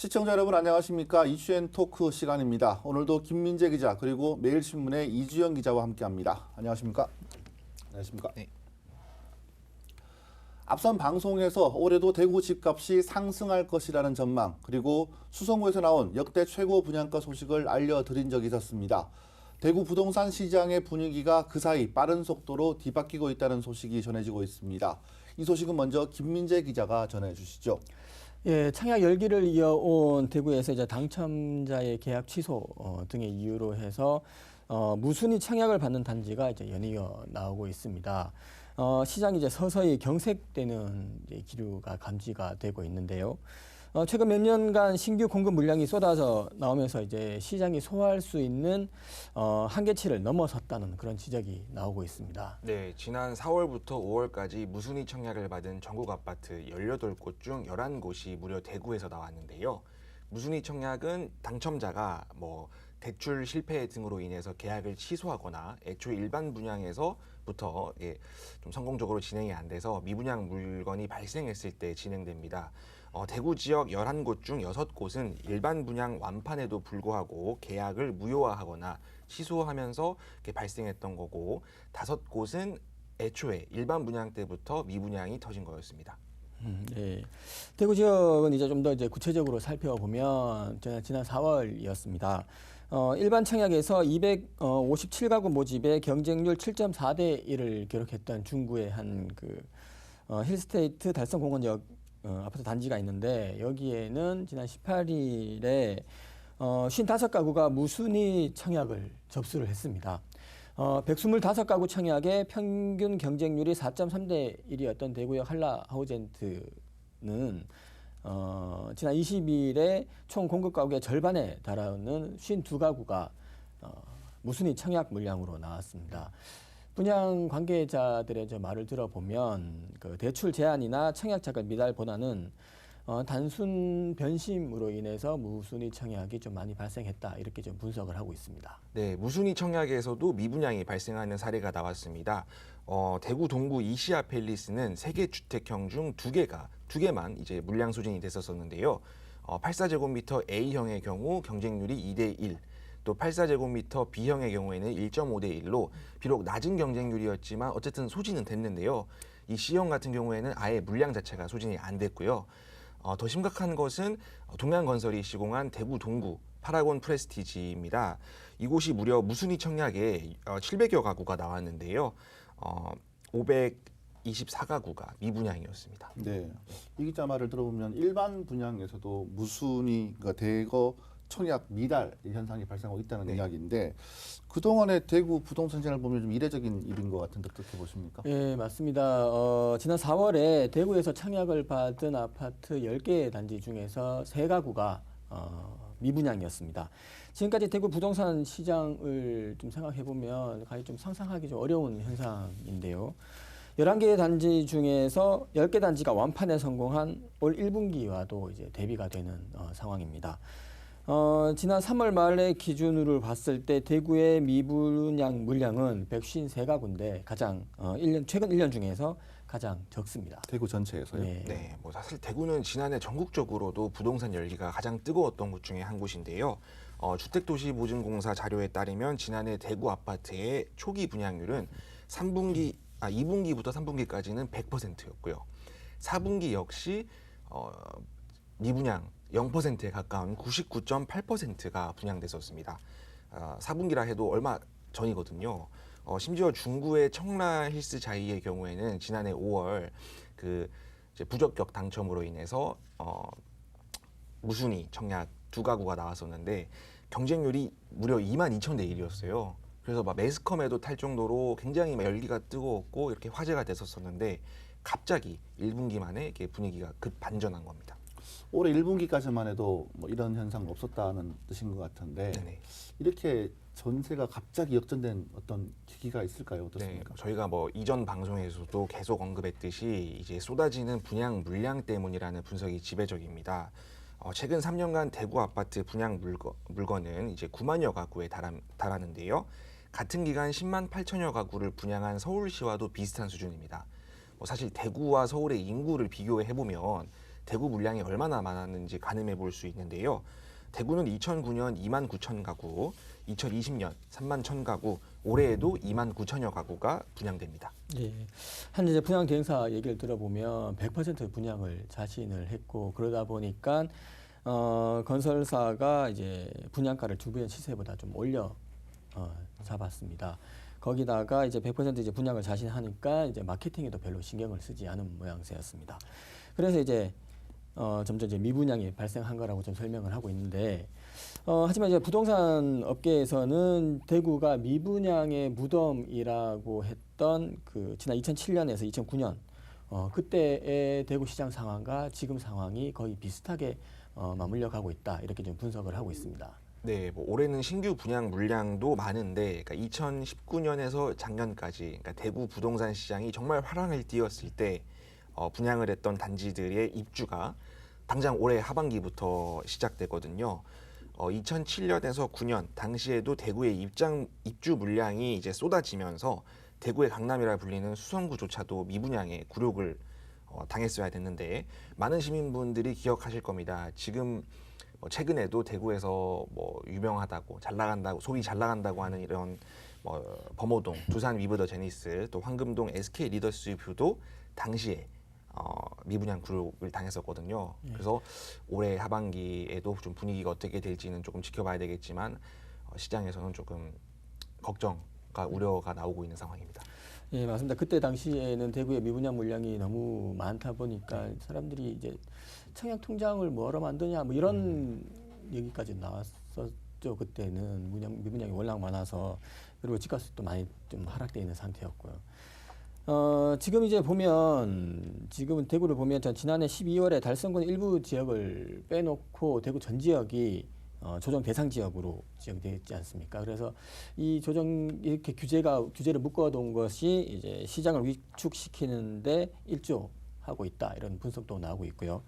시청자 여러분 안녕하십니까 이슈앤 토크 시간입니다. 오늘도 김민재 기자 그리고 매일신문의 이주영 기자와 함께합니다. 안녕하십니까? 안녕하십니까? 네. 앞선 방송에서 올해도 대구 집값이 상승할 것이라는 전망 그리고 수성구에서 나온 역대 최고 분양가 소식을 알려드린 적이 있었습니다. 대구 부동산 시장의 분위기가 그 사이 빠른 속도로 뒤바뀌고 있다는 소식이 전해지고 있습니다. 이 소식은 먼저 김민재 기자가 전해 주시죠. 예, 청약 열기를 이어온 대구에서 이제 당첨자의 계약 취소 어, 등의 이유로 해서 어, 무순위 청약을 받는 단지가 이제 연이어 나오고 있습니다. 어, 시장이 이제 서서히 경색되는 이제 기류가 감지가 되고 있는데요. 어, 최근 몇 년간 신규 공급 물량이 쏟아져 나오면서 이제 시장이 소화할 수 있는 어, 한계치를 넘어섰다는 그런 지적이 나오고 있습니다. 네, 지난 4월부터 5월까지 무순위 청약을 받은 전국 아파트 18곳 중 11곳이 무려 대구에서 나왔는데요. 무순위 청약은 당첨자가 뭐 대출 실패 등으로 인해서 계약을 취소하거나 애초 일반 분양에서부터 예, 좀 성공적으로 진행이 안 돼서 미분양 물건이 발생했을 때 진행됩니다. 어, 대구 지역 11곳 중 6곳은 일반 분양 완판에도 불구하고 계약을 무효화하거나 취소하면서 발생했던 거고 다섯 곳은 애초에 일반 분양 때부터 미분양이 터진 거였습니다. 음, 네. 대구 지역은 이제 좀 더 이제 구체적으로 살펴보면 지난 지난 4월이었습니다. 어, 일반 청약에서 257가구 모집에 경쟁률 7.4대 1을 기록했던 중구의 한그 어, 힐스테이트 달성공원역 어, 아파트 단지가 있는데 여기에는 지난 18일에 어, 55가구가 무순위 청약을 접수를 했습니다. 어, 125가구 청약의 평균 경쟁률이 4.3대 1이었던 대구역 한라 하우젠트는 어, 지난 20일에 총 공급 가구의 절반에 달하는 52가구가 어, 무순위 청약 물량으로 나왔습니다. 분양 관계자들의 저 말을 들어보면 그 대출 제한이나 청약자가 미달보다는 어, 단순 변심으로 인해서 무순위 청약이 좀 많이 발생했다 이렇게 좀 분석을 하고 있습니다. 네, 무순위 청약에서도 미분양이 발생하는 사례가 나왔습니다. 어, 대구 동구 이시아 팰리스는 세 개 주택형 중 두 개가 두 개만 이제 물량 소진이 됐었었는데요. 어, 84제곱미터 A형의 경우 경쟁률이 2대 1. 또 84제곱미터 B형의 경우에는 1.5대 1로 비록 낮은 경쟁률이었지만 어쨌든 소진은 됐는데요. 이 C형 같은 경우에는 아예 물량 자체가 소진이 안 됐고요. 어, 더 심각한 것은 동양건설이 시공한 대구 동구 파라곤 프레스티지입니다. 이곳이 무려 무순위 청약에 어, 700여 가구가 나왔는데요. 어, 524가구가 미분양이었습니다. 네. 이 기자 말을 들어보면 일반 분양에서도 무순위 그러니까 대거 청약 미달 현상이 발생하고 있다는 네. 이야기인데 그동안의 대구 부동산 시장을 보면 좀 이례적인 일인 것 같은데 어떻게 보십니까? 예, 맞습니다. 어, 지난 4월에 대구에서 청약을 받은 아파트 10개 단지 중에서 3가구가 어, 미분양이었습니다. 지금까지 대구 부동산 시장을 좀 생각해 보면 가히 좀 상상하기 좀 어려운 현상인데요. 11개 단지 중에서 10개 단지가 완판에 성공한 올 1분기와도 이제 대비가 되는 어, 상황입니다. 어, 지난 3월 말의 기준으로 봤을 때 대구의 미분양 물량은 153가구인데 가장 어, 1년 최근 1년 중에서 가장 적습니다. 대구 전체에서요. 네. 네, 뭐 사실 대구는 지난해 전국적으로도 부동산 열기가 가장 뜨거웠던 곳 중에 한 곳인데요. 어, 주택도시보증공사 자료에 따르면 지난해 대구 아파트의 초기 분양률은 3분기, 아 2분기부터 3분기까지는 100%였고요. 4분기 역시 어, 미분양 0%에 가까운 99.8%가 분양됐었습니다. 어, 4분기라 해도 얼마 전이거든요. 어, 심지어 중구의 청라 힐스 자이의 경우에는 지난해 5월 그 부적격 당첨으로 인해서 어, 무순위 청약 두 가구가 나왔었는데 경쟁률이 무려 2만 2천 대 1이었어요. 그래서 막 매스컴에도 탈 정도로 굉장히 막 열기가 뜨거웠고 이렇게 화제가 됐었었는데 갑자기 1분기 만에 이렇게 분위기가 급 반전한 겁니다. 올해 1분기까지만 해도 뭐 이런 현상 없었다는 뜻인 것 같은데 네네. 이렇게 전세가 갑자기 역전된 어떤 계기가 있을까요? 네, 어떻습니까? 저희가 뭐 이전 방송에서도 계속 언급했듯이 이제 쏟아지는 분양 물량 때문이라는 분석이 지배적입니다. 어, 최근 3년간 대구 아파트 분양 물건, 물건은 이제 9만여 가구에 달하, 달하는데요. 같은 기간 10만 8천여 가구를 분양한 서울시와도 비슷한 수준입니다. 뭐 사실 대구와 서울의 인구를 비교해 보면 대구 물량이 얼마나 많았는지 가늠해 볼 수 있는데요. 대구는 2009년 2만 9천 가구, 2020년 3만 1천 가구, 올해에도 2만 9천여 가구가 분양됩니다. 예. 현재 분양 대행사 얘기를 들어보면 100% 분양을 자신을 했고 그러다 보니까 어, 건설사가 이제 분양가를 주변 시세보다 좀 올려 어, 잡았습니다. 거기다가 이제 100% 이제 분양을 자신하니까 이제 마케팅에도 별로 신경을 쓰지 않은 모양새였습니다. 그래서 이제 어, 점점 이제 미분양이 발생한 거라고 좀 설명을 하고 있는데 어, 하지만 이제 부동산 업계에서는 대구가 미분양의 무덤이라고 했던 그 지난 2007년에서 2009년 어, 그때의 대구 시장 상황과 지금 상황이 거의 비슷하게 어, 맞물려 가고 있다 이렇게 좀 분석을 하고 있습니다. 네, 뭐 올해는 신규 분양 물량도 많은데, 그러니까 2019년에서 작년까지, 그러니까 대구 부동산 시장이 정말 화랑을 띄웠을 때 어, 분양을 했던 단지들의 입주가 당장 올해 하반기부터 시작되거든요. 어, 2007년에서 9년 당시에도 대구의 입장 입주 물량이 이제 쏟아지면서 대구의 강남이라 불리는 수성구조차도 미분양에 굴욕을 어, 당했어야 됐는데 많은 시민분들이 기억하실 겁니다. 지금 뭐 최근에도 대구에서 뭐 유명하다고 잘 나간다고 소위 잘 나간다고 하는 이런 뭐 범호동, 두산 위브더 제니스, 또 황금동 SK 리더스 뷰도 당시에 어, 미분양 굴욕을 당했었거든요. 그래서 올해 하반기에도 좀 분위기가 어떻게 될지는 조금 지켜봐야 되겠지만 어, 시장에서는 조금 걱정과 우려가 나오고 있는 상황입니다. 예, 맞습니다. 그때 당시에는 대구의 미분양 물량이 너무 많다 보니까 사람들이 이제 청약 통장을 뭐하러 만드냐 뭐 이런 얘기까지 나왔었죠. 그때는 문양, 미분양이 워낙 많아서 그리고 집값도 많이 좀 하락돼 있는 상태였고요. 어, 지금 이제 보면 지금은 대구를 보면 전 지난해 12월에 달성군 일부 지역을 빼놓고 대구 전 지역이 어, 조정 대상 지역으로 지정되어 있지 않습니까? 그래서 이 조정 이렇게 규제가 규제를 묶어둔 것이 이제 시장을 위축시키는데 일조하고 있다 이런 분석도 나오고 있고요.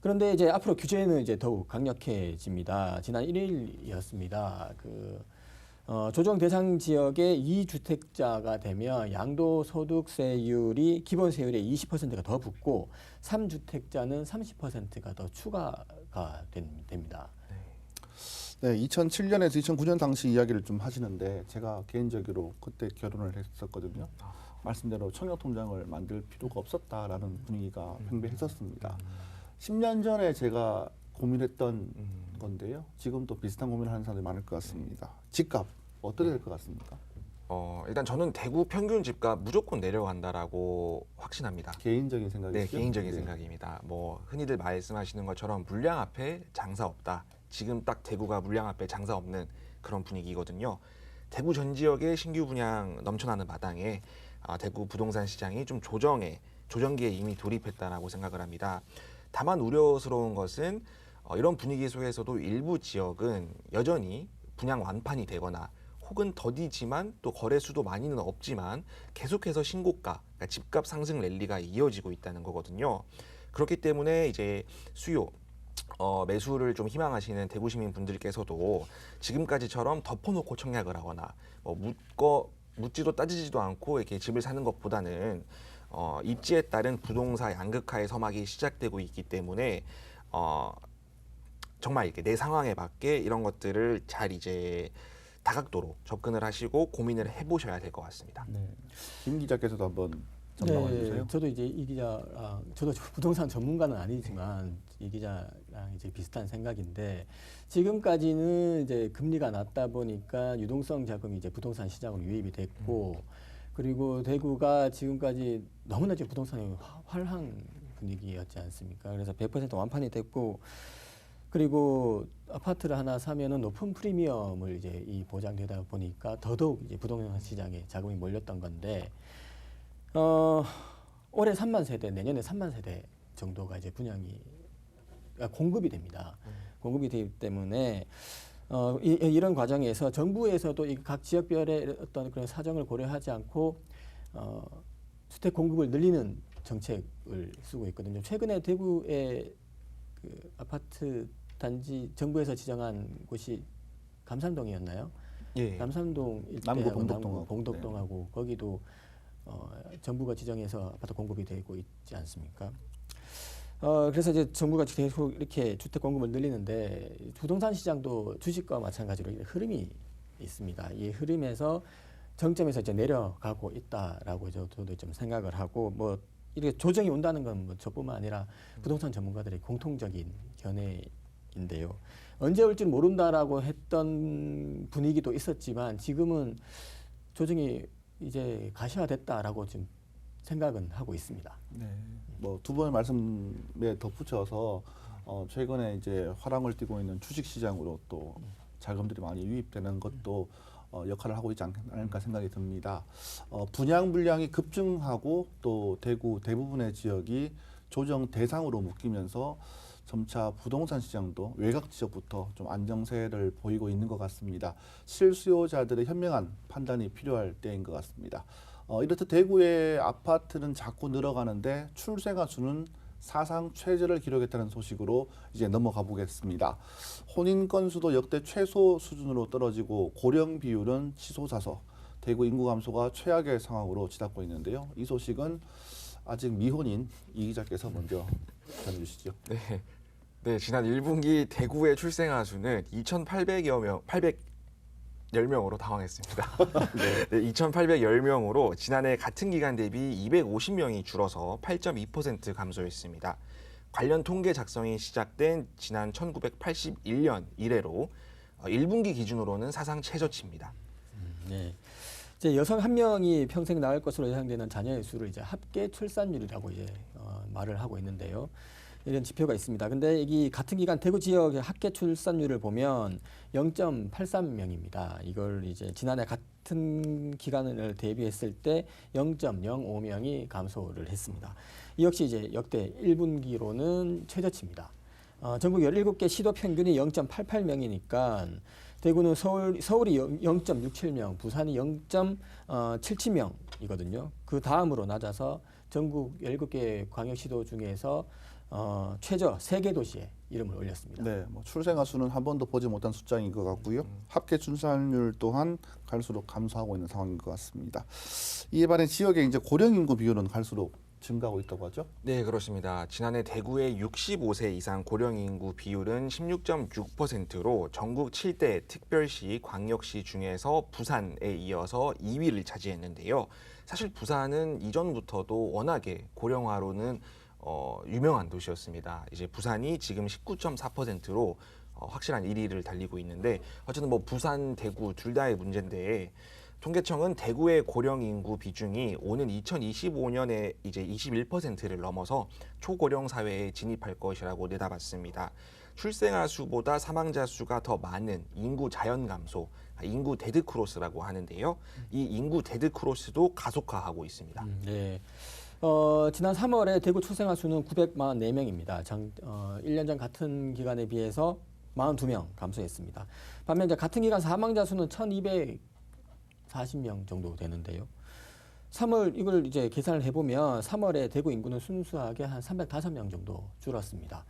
그런데 이제 앞으로 규제는 이제 더욱 강력해집니다. 지난 1일이었습니다. 그 어, 조정 대상 지역의 2주택자가 되면 양도소득세율이 기본세율의 20%가 더 붙고 3주택자는 30%가 더 추가가 된- 됩니다. 네, 2007년에서 2009년 당시 이야기를 좀 하시는데 제가 개인적으로 그때 결혼을 했었거든요. 말씀대로 청약 통장을 만들 필요가 없었다라는 분위기가 팽배했었습니다. 10년 전에 제가 고민했던 건데요. 지금 또 비슷한 고민을 하는 사람들이 많을 것 같습니다. 집값 어떻게 될 것 같습니까? 어, 일단 저는 대구 평균 집값 무조건 내려간다라고 확신합니다. 개인적인 생각이죠. 네, 개인적인 생각입니다. 뭐 흔히들 말씀하시는 것처럼 물량 앞에 장사 없다. 지금 딱 대구가 물량 앞에 장사 없는 그런 분위기거든요. 대구 전 지역의 신규 분양 넘쳐나는 마당에 아, 대구 부동산 시장이 좀 조정에 조정기에 이미 돌입했다라고 생각을 합니다. 다만 우려스러운 것은 어, 이런 분위기 속에서도 일부 지역은 여전히 분양 완판이 되거나 혹은 더디지만 또 거래 수도 많이는 없지만 계속해서 신고가, 그러니까 집값 상승 랠리가 이어지고 있다는 거거든요. 그렇기 때문에 이제 수요, 어, 매수를 좀 희망하시는 대구 시민 분들께서도 지금까지처럼 덮어놓고 청약을 하거나 뭐 묻거 묻지도 따지지도 않고 이렇게 집을 사는 것보다는 어, 입지에 따른 부동산 양극화의 서막이 시작되고 있기 때문에 어, 정말 이렇게 내 상황에 맞게 이런 것들을 잘 이제 다각도로 접근을 하시고 고민을 해보셔야 될 것 같습니다. 네. 김 기자께서도 한번 전망해 주세요. 저도 이제 이 기자랑 저도 부동산 전문가는 아니지만 이 기자랑 이제 비슷한 생각인데 지금까지는 이제 금리가 낮다 보니까 유동성 자금이 이제 부동산 시장으로 유입이 됐고 그리고 대구가 지금까지 너무나 이제 부동산이 화- 활황 분위기였지 않습니까? 그래서 100% 완판이 됐고 그리고 아파트를 하나 사면은 높은 프리미엄을 이제 이 보장되다 보니까 더더욱 이제 부동산 시장에 자금이 몰렸던 건데 어, 올해 3만 세대, 내년에 3만 세대 정도가 이제 분양이 아, 공급이 됩니다. 공급이 되기 때문에 어, 이, 이런 과정에서 정부에서도 이 각 지역별의 어떤 그런 사정을 고려하지 않고 어, 주택 공급을 늘리는 정책을 쓰고 있거든요. 최근에 대구의 그 아파트 단지 정부에서 지정한 곳이 감산동이었나요? 예. 남산동 남구 봉덕동하고. 봉덕동하고 거기도 어, 정부가 지정해서 아파트 공급이 되고 있지 않습니까? 어, 그래서 이제 정부가 계속 이렇게 주택 공급을 늘리는데 부동산 시장도 주식과 마찬가지로 흐름이 있습니다. 이 흐름에서 정점에서 이제 내려가고 있다라고 저도 좀 생각을 하고 뭐 이렇게 조정이 온다는 건 뭐 저뿐만 아니라 부동산 전문가들의 공통적인 견해인데요. 언제 올지 모른다라고 했던 분위기도 있었지만 지금은 조정이 이제 가시화됐다라고 좀 생각은 하고 있습니다. 뭐두 번의 말씀에 덧붙여서 어, 최근에 이제 화랑을 띠고 있는 주식 시장으로 또 자금들이 많이 유입되는 것도 어, 역할을 하고 있지 않- 않을까 생각이 듭니다. 어, 분양 물량이 급증하고 또 대구 대부분의 지역이 조정 대상으로 묶이면서 점차 부동산 시장도 외곽 지역부터 좀 안정세를 보이고 있는 것 같습니다. 실수요자들의 현명한 판단이 필요할 때인 것 같습니다. 어, 이렇듯 대구의 아파트는 자꾸 늘어가는데 출생아 수는 사상 최저를 기록했다는 소식으로 이제 넘어가 보겠습니다. 혼인 건수도 역대 최소 수준으로 떨어지고 고령 비율은 치솟아서 대구 인구 감소가 최악의 상황으로 치닫고 있는데요. 이 소식은 아직 미혼인 이 기자께서 먼저 전해주시죠. 네. 네, 지난 1분기 대구의 출생아 수는 2,800여 명, 810명으로 당황했습니다. 네, 2,810명으로 지난해 같은 기간 대비 250명이 줄어서 8.2% 감소했습니다. 관련 통계 작성이 시작된 지난 1981년 이래로 어, 1분기 기준으로는 사상 최저치입니다. 네. 이제 여성 한 명이 평생 낳을 것으로 예상되는 자녀의 수를 이제 합계 출산율이라고 이제 어, 말을 하고 있는데요. 이런 지표가 있습니다. 근데 이 같은 기간 대구 지역의 합계 출산율을 보면 0.83명입니다. 이걸 이제 지난해 같은 기간을 대비했을 때 0.05명이 감소를 했습니다. 이 역시 이제 역대 1분기로는 최저치입니다. 어, 전국 17개 시도 평균이 0.88명이니까 대구는 서울, 서울이 0.67명, 부산이 0.77명이거든요. 그 다음으로 낮아서 전국 17개 광역시도 중에서 어, 최저 3개 도시에 이름을 올렸습니다. 네, 뭐 출생아 수는 한 번도 보지 못한 숫자인 것 같고요. 합계 출산율 또한 갈수록 감소하고 있는 상황인 것 같습니다. 이에 반해 지역의 이제 고령 인구 비율은 갈수록 증가하고 있다고 하죠. 네, 그렇습니다. 지난해 대구의 65세 이상 고령 인구 비율은 16.6%로 전국 7대 특별시, 광역시 중에서 부산에 이어서 2위를 차지했는데요. 사실 부산은 이전부터도 워낙에 고령화로는 어, 유명한 도시였습니다. 이제 부산이 지금 19.4%로 어, 확실한 1위를 달리고 있는데 어쨌든 뭐 부산, 대구 둘 다의 문제인데 통계청은 대구의 고령 인구 비중이 오는 2025년에 이제 21%를 넘어서 초고령 사회에 진입할 것이라고 내다봤습니다. 출생아 수보다 사망자 수가 더 많은 인구 자연 감소, 인구 데드 크로스라고 하는데요. 이 인구 데드 크로스도 가속화하고 있습니다. 음, 네. 어, 지난 3월에 대구 출생아 수는 944명입니다. 장, 어, 1년 전 같은 기간에 비해서 42명 감소했습니다. 반면 이제 같은 기간 사망자 수는 1,240명 정도 되는데요. 3월 이걸 이제 계산을 해보면 3월에 대구 인구는 순수하게 한 305명 정도 줄었습니다.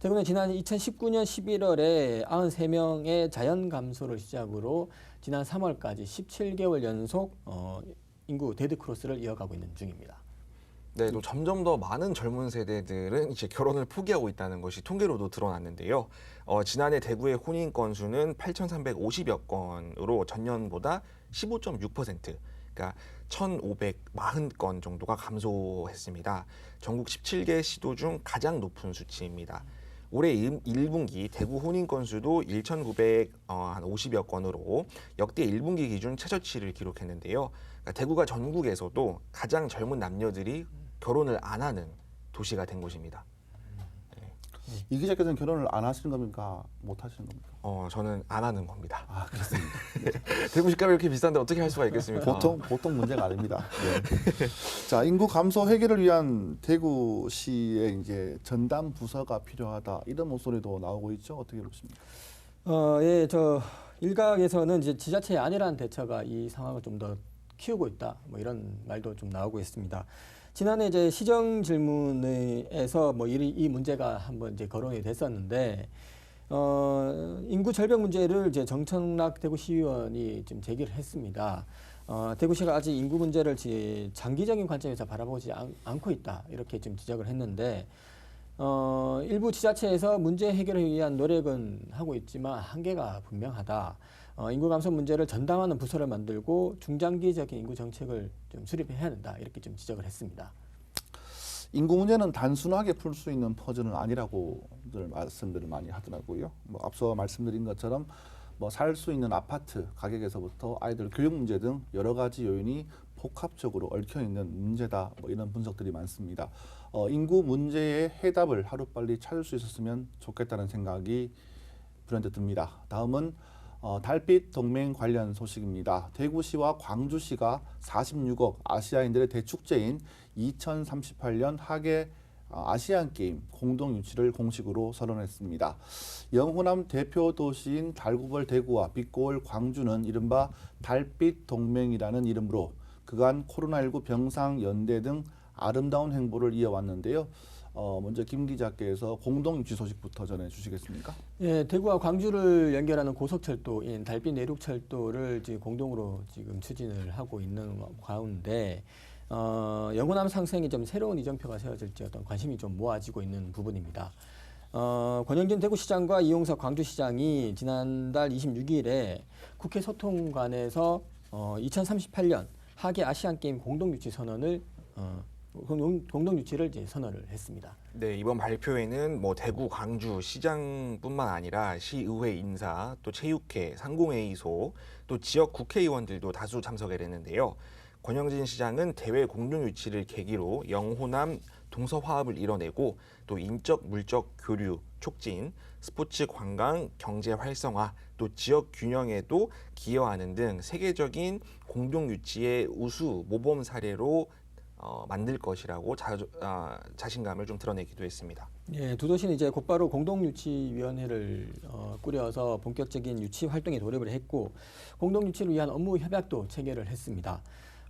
대구는 지난 2019년 11월에 93명의 자연 감소를 시작으로 지난 3월까지 17개월 연속 어, 인구 데드 크로스를 이어가고 있는 중입니다. 네, 또 점점 더 많은 젊은 세대들은 이제 결혼을 포기하고 있다는 것이 통계로도 드러났는데요. 어, 지난해 대구의 혼인 건수는 8,350여 건으로 전년보다 15.6%, 그러니까 1,540건 정도가 감소했습니다. 전국 17개 시도 중 가장 높은 수치입니다. 올해 1분기 대구 혼인 건수도 1,950여 건으로 역대 1분기 기준 최저치를 기록했는데요. 그러니까 대구가 전국에서도 가장 젊은 남녀들이 결혼을 안 하는 도시가 된 곳입니다. 이 기자께서는 결혼을 안 하시는 겁니까? 못 하시는 겁니까? 어, 저는 안 하는 겁니다. 아 그렇습니다. 대구 집값이 이렇게 비싼데 어떻게 할 수가 있겠습니까? 보통 보통 문제가 아닙니다. 네. 자 인구 감소 해결을 위한 대구시의 이제 전담 부서가 필요하다 이런 목소리도 나오고 있죠. 어떻게 보십니까? 어, 예, 저 일각에서는 이제 지자체의 안일한 대처가 이 상황을 좀 더 키우고 있다. 뭐 이런 말도 좀 나오고 있습니다. 지난해 이제 시정 질문에서 뭐 이, 이 문제가 한번 이제 거론이 됐었는데 어, 인구 절벽 문제를 이제 정청락 대구시의원이 지금 제기를 했습니다. 어, 대구시가 아직 인구 문제를 지- 장기적인 관점에서 바라보지 않, 않고 있다 이렇게 좀 지적을 했는데 어, 일부 지자체에서 문제 해결을 위한 노력은 하고 있지만 한계가 분명하다. 어, 인구 감소 문제를 전담하는 부서를 만들고 중장기적인 인구 정책을 좀 수립해야 된다. 이렇게 좀 지적을 했습니다. 인구 문제는 단순하게 풀 수 있는 퍼즐은 아니라고들 말씀들을 많이 하더라고요. 뭐 앞서 말씀드린 것처럼 뭐 살 수 있는 아파트 가격에서부터 아이들 교육 문제 등 여러 가지 요인이 복합적으로 얽혀 있는 문제다. 뭐 이런 분석들이 많습니다. 어, 인구 문제의 해답을 하루빨리 찾을 수 있었으면 좋겠다는 생각이 브랜드 듭니다. 다음은 어, 달빛 동맹 관련 소식입니다. 대구시와 광주시가 46억 아시아인들의 대축제인 2038년 하계 어, 아시안 게임 공동 유치를 공식으로 선언했습니다. 영호남 대표 도시인 달구벌 대구와 빛고을 광주는 이른바 달빛 동맹이라는 이름으로 그간 코로나19 병상 연대 등 아름다운 행보를 이어왔는데요. 어, 먼저 김 기자께서 공동 유치 소식부터 전해 주시겠습니까? 예, 대구와 광주를 연결하는 고속철도인 달빛 내륙철도를 지금 공동으로 지금 추진을 하고 있는 가운데 어, 영호남 상생이 좀 새로운 이정표가 세워질지 어떤 관심이 좀 모아지고 있는 부분입니다. 어, 권영진 대구시장과 이용석 광주시장이 지난달 26일에 국회 소통관에서 어, 2038년 하계 아시안 게임 공동 유치 선언을 어, 공동, 유치를 이제 선언을 했습니다. 네, 이번 발표에는 뭐 대구, 광주 시장뿐만 아니라 시의회 인사, 또 체육회, 상공회의소, 또 지역 국회의원들도 다수 참석을 했는데요. 권영진 시장은 대회 공동 유치를 계기로 영호남 동서 화합을 이뤄내고 또 인적 물적 교류 촉진, 스포츠 관광 경제 활성화, 또 지역 균형에도 기여하는 등 세계적인 공동 유치의 우수 모범 사례로 어, 만들 것이라고 자, 아, 자신감을 좀 드러내기도 했습니다. 예, 두 도시는 이제 곧바로 공동유치위원회를 어, 꾸려서 본격적인 유치 활동에 돌입을 했고 공동유치를 위한 업무 협약도 체결을 했습니다.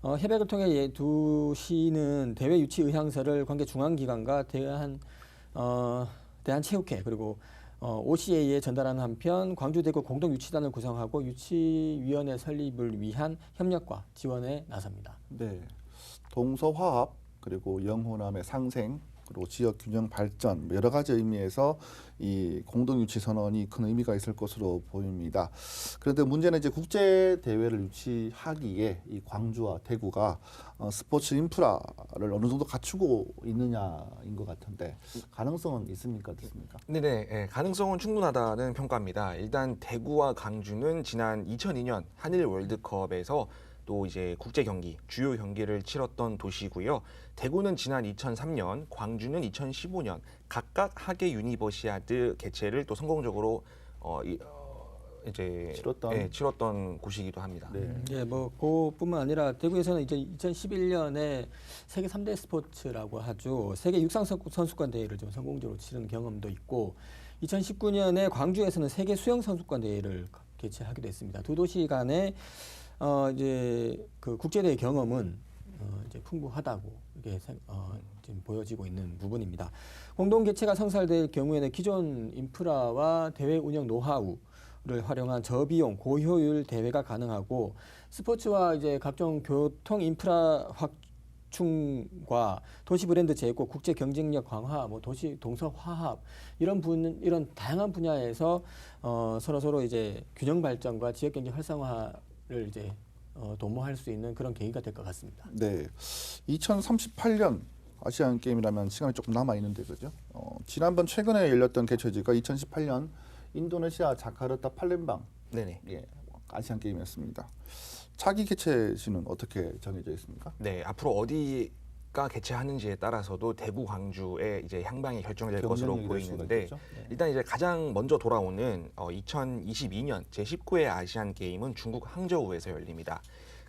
어, 협약을 통해 예, 두 시는 대외 유치 의향서를 관계 중앙기관과 대한 어, 대한체육회 그리고 어, OCA에 전달하는 한편 광주 대구 공동유치단을 구성하고 유치위원회 설립을 위한 협력과 지원에 나섭니다. 네. 동서화합 그리고 영호남의 상생 그리고 지역 균형 발전 뭐 여러 가지 의미에서 이 공동 유치 선언이 큰 의미가 있을 것으로 보입니다. 그런데 문제는 이제 국제 대회를 유치하기에 이 광주와 대구가 어, 스포츠 인프라를 어느 정도 갖추고 있느냐인 것 같은데 가능성은 있습니까, 없습니까? 네네, 예, 가능성은 충분하다는 평가입니다. 일단 대구와 강주는 지난 2002년 한일 월드컵에서 또 이제 국제 경기, 주요 경기를 치렀던 도시고요. 대구는 지난 2003년, 광주는 2015년 각각 하계 유니버시아드 개최를 또 성공적으로 어, 이, 어, 이제 치렀던. 예, 치렀던 곳이기도 합니다. 네. 예, 뭐 그뿐만 아니라 대구에서는 이제 2011년에 세계 3대 스포츠라고 하죠. 세계 육상 선- 선수권 대회를 좀 성공적으로 치른 경험도 있고 2019년에 광주에서는 세계 수영 선수권 대회를 개최하기도 했습니다. 두 도시 간의 어 이제 그 국제 대회 경험은 어 이제 풍부하다고 이게 생- 어 지금 보여지고 있는 부분입니다. 공동 개최가 성사될 경우에는 기존 인프라와 대회 운영 노하우 를 활용한 저비용 고효율 대회가 가능하고 스포츠와 이제 각종 교통 인프라 확충과 도시 브랜드 제고, 국제 경쟁력 강화, 뭐 도시 동서 화합 이런 분 이런 다양한 분야에서 어 서로 서로 이제 균형 발전과 지역 경제 활성화 를 이제 어 도모할 수 있는 그런 계기가 될 것 같습니다. 네. 2038년 아시안 게임이라면 시간이 조금 남아 있는데 그죠? 어, 지난번 최근에 열렸던 개최지가 2018년 인도네시아 자카르타 팔렘방 네네. 예, 아시안 게임이었습니다. 차기 개최지는 어떻게 정해져 있습니까? 네, 앞으로 어디 가 개최하는지에 따라서도 대구, 광주의 이제 향방이 결정될 것으로 보이는데? 네. 일단 이제 가장 먼저 돌아오는 어, 2022년 제19회 아시안 게임은 중국 항저우에서 열립니다.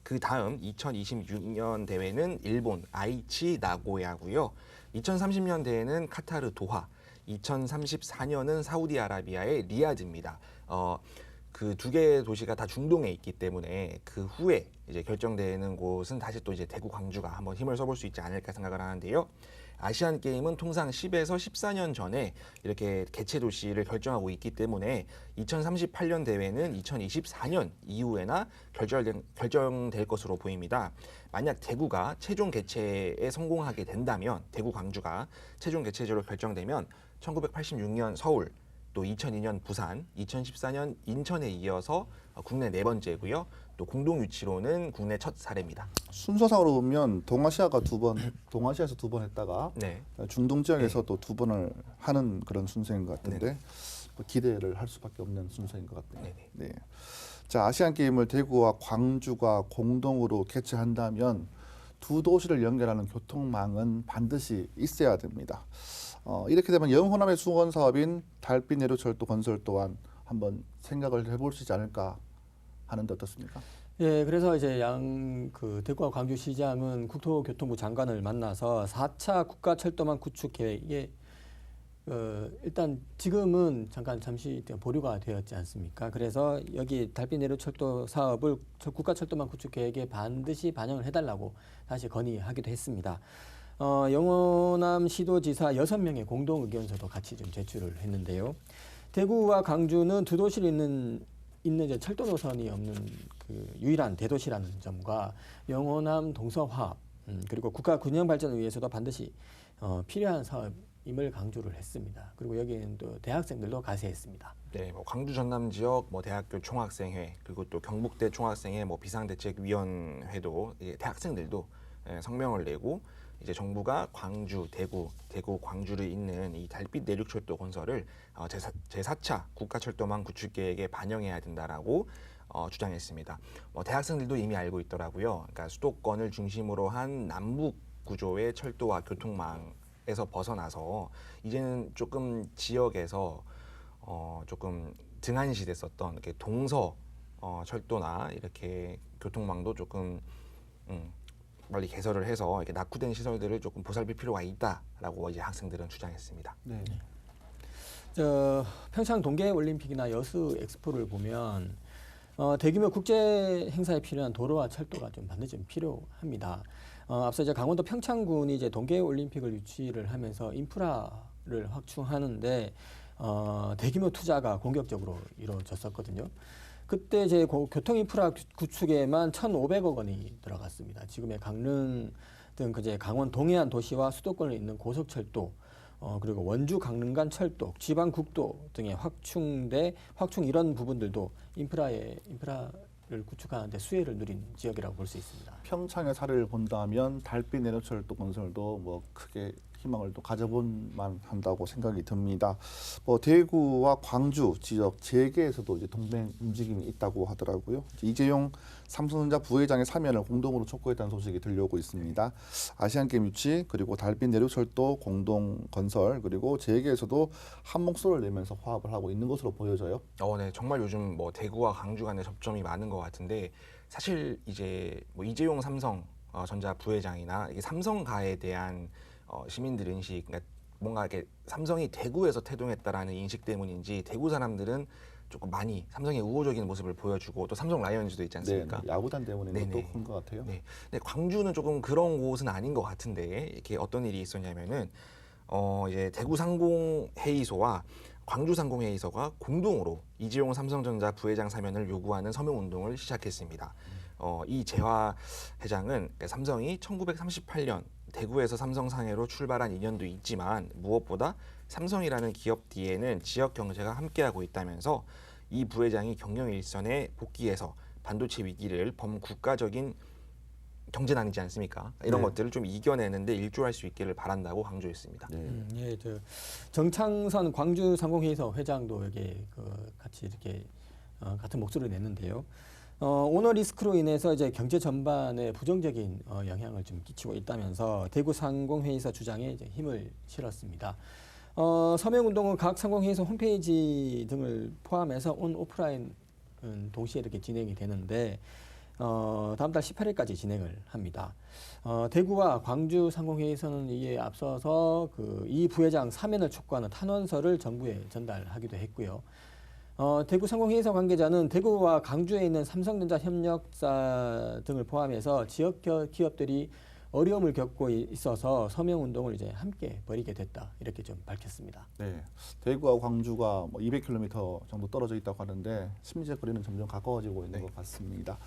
그 다음 2026년 대회는 일본 아이치 나고야고요. 2030년 대회는 카타르 도하, 2034년은 사우디아라비아의 리야드입니다. 어, 그 두 개의 도시가 다 중동에 있기 때문에 그 후에 이제 결정되는 곳은 다시 또 이제 대구 광주가 한번 힘을 써볼 수 있지 않을까 생각을 하는데요. 아시안 게임은 통상 10에서 14년 전에 이렇게 개최 도시를 결정하고 있기 때문에 2038년 대회는 2024년 이후에나 결정된, 결정될 것으로 보입니다. 만약 대구가 최종 개최에 성공하게 된다면 대구 광주가 최종 개최지로 결정되면 1986년 서울 또 2002년 부산, 2014년 인천에 이어서 어, 국내 네 번째고요. 또 공동 유치로는 국내 첫 사례입니다. 순서상으로 보면 동아시아가 두 번, 동아시아에서 두 번 했다가 네. 중동 지역에서 또두 번을 하는 그런 순서인 것 같은데 뭐 기대를 할 수밖에 없는 순서인 것 같네요. 네네. 네. 자 아시안 게임을 대구와 광주가 공동으로 개최한다면 두 도시를 연결하는 교통망은 반드시 있어야 됩니다. 어, 이렇게 되면 영호남의 수건 사업인 달빛 내륙철도 건설 또한 한번 생각을 해볼 수 있지 않을까 하는데 어떻습니까? 예, 그래서 이제 양 그 대구와 광주시장은 국토교통부 장관을 만나서 4차 국가 철도망 구축 계획에 어, 일단 지금은 잠깐 잠시 보류가 되었지 않습니까? 그래서 여기 달빛 내륙 철도 사업을 저 국가 철도망 구축 계획에 반드시 반영을 해달라고 다시 건의하기도 했습니다. 어, 영호남 시도지사 여섯 명의 공동 의견서도 같이 좀 제출을 했는데요. 대구와 광주는 두 도시를 있는 이제 철도 노선이 없는 그 유일한 대도시라는 점과 영호남 동서화합 음, 그리고 국가 균형 발전을 위해서도 반드시 어, 필요한 사업임을 강조를 했습니다. 그리고 여기는 또 대학생들도 가세했습니다. 네, 뭐 광주 전남 지역 뭐 대학교 총학생회 그리고 또 경북대 총학생회 뭐 비상대책위원회도 이제 대학생들도 예, 성명을 내고 이제 정부가 광주, 대구, 대구, 광주를 잇는 이 달빛 내륙철도 건설을 어, 제4, 제4 차 국가철도망 구축 계획에 반영해야 된다라고 어, 주장했습니다. 뭐 대학생들도 이미 알고 있더라고요. 그러니까 수도권을 중심으로 한 남북 구조의 철도와 교통망에서 벗어나서 이제는 조금 지역에서 어, 조금 등한시 됐었던 이렇게 동서 어, 철도나 이렇게 교통망도 조금 음, 빨리 개설을 해서 이렇게 낙후된 시설들을 조금 보살필 필요가 있다라고 이제 학생들은 주장했습니다. 네. 저 평창 동계 올림픽이나 여수 엑스포를 보면 어, 대규모 국제 행사에 필요한 도로와 철도가 좀 반드시 좀 필요합니다. 어, 앞서 이제 강원도 평창군이 이제 동계 올림픽을 유치를 하면서 인프라를 확충하는데 어, 대규모 투자가 공격적으로 이루어졌었거든요. 그때 고- 교통 인프라 구- 구축에만 1,500억 원이 들어갔습니다. 지금의 강릉 등 그제 강원 동해안 도시와 수도권을 잇는 고속철도 어, 그리고 원주 강릉 간 철도, 지방 국도 등의 확충돼 확충 이런 부분들도 인프라의 인프라를 구축하는데 수혜를 누린 지역이라고 볼 수 있습니다. 평창의 사례를 본다면 달빛 내륙철도 건설도 뭐 크게 희망을 또 가져본만 한다고 생각이 듭니다. 뭐 대구와 광주 지역 재계에서도 이제 동맹 움직임이 있다고 하더라고요. 이재용 삼성전자 부회장의 사면을 공동으로 촉구했다는 소식이 들려오고 있습니다. 아시안 게임 유치 그리고 달빛 내륙철도 공동 건설 그리고 재계에서도 한 목소리를 내면서 화합을 하고 있는 것으로 보여져요. 어, 네, 정말 요즘 뭐 대구와 광주 간의 접점이 많은 것 같은데 사실 이제 뭐 이재용 삼성 어, 전자 부회장이나 삼성가에 대한 어, 시민들 인식, 그러니까 뭔가 이렇게 삼성이 대구에서 태동했다라는 인식 때문인지 대구 사람들은 조금 많이 삼성의 우호적인 모습을 보여주고 또 삼성 라이온즈도 있지 않습니까? 네, 야구단 때문에 네네. 또큰 것 같아요. 네. 근데 광주는 조금 그런 곳은 아닌 것 같은데 이렇게 어떤 일이 있었냐면은 어 이제 대구 상공 회의소와 광주 상공 회의소가 공동으로 이재용 삼성전자 부회장 사면을 요구하는 서명 운동을 시작했습니다. 어 이 재화 회장은 그러니까 삼성이 1938년 대구에서 삼성 상해로 출발한 인연도 있지만 무엇보다 삼성이라는 기업 뒤에는 지역 경제가 함께하고 있다면서 이 부회장이 경영 일선에 복귀해서 반도체 위기를 범국가적인 경제난이지 않습니까? 이런 네. 것들을 좀 이겨내는데 일조할 수 있기를 바란다고 강조했습니다. 네. 음, 예, 저 정창선 광주 상공회의소 회장도 여기 그 같이 이렇게 어, 같은 목소리를 냈는데요. 어, 오너 리스크로 인해서 이제 경제 전반에 부정적인 어, 영향을 좀 끼치고 있다면서 대구 상공회의소 주장에 이제 힘을 실었습니다. 어, 서명 운동은 각 상공회의소 홈페이지 등을 포함해서 온 오프라인 은 동시에 이렇게 진행이 되는데 어, 다음 달 18일까지 진행을 합니다. 어, 대구와 광주 상공회의소는 이에 앞서서 그 이 부회장 사면을 촉구하는 탄원서를 정부에 전달하기도 했고요. 어, 대구 상공회의사 관계자는 대구와 강주에 있는 삼성전자 협력사 등을 포함해서 지역 겨- 기업들이 어려움을 겪고 이- 있어서 서명 운동을 이제 함께 벌이게 됐다 이렇게 좀 밝혔습니다. 네, 대구와 광주가 뭐 200km 정도 떨어져 있다고 하는데 심리적 거리는 점점 가까워지고 있는 네. 것 같습니다.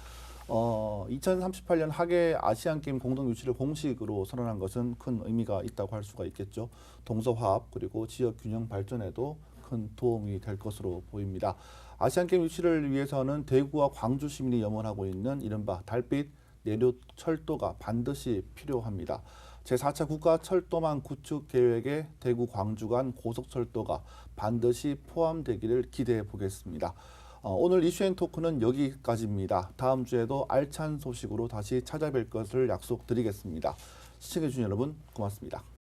어, 2038년 하계 아시안 게임 공동 유치를 공식으로 선언한 것은 큰 의미가 있다고 할 수가 있겠죠. 동서 화합 그리고 지역 균형 발전에도 큰 도움이 될 것으로 보입니다. 아시안 게임 유치를 위해서는 대구와 광주 시민이 염원하고 있는 이른바 달빛 내륙 철도가 반드시 필요합니다. 제4차 국가 철도망 구축 계획에 대구 광주 간 고속철도가 반드시 포함되기를 기대해 보겠습니다. 어, 오늘 이슈앤 토크는 여기까지입니다. 다음 주에도 알찬 소식으로 다시 찾아뵐 것을 약속드리겠습니다. 시청해 주신 여러분 고맙습니다.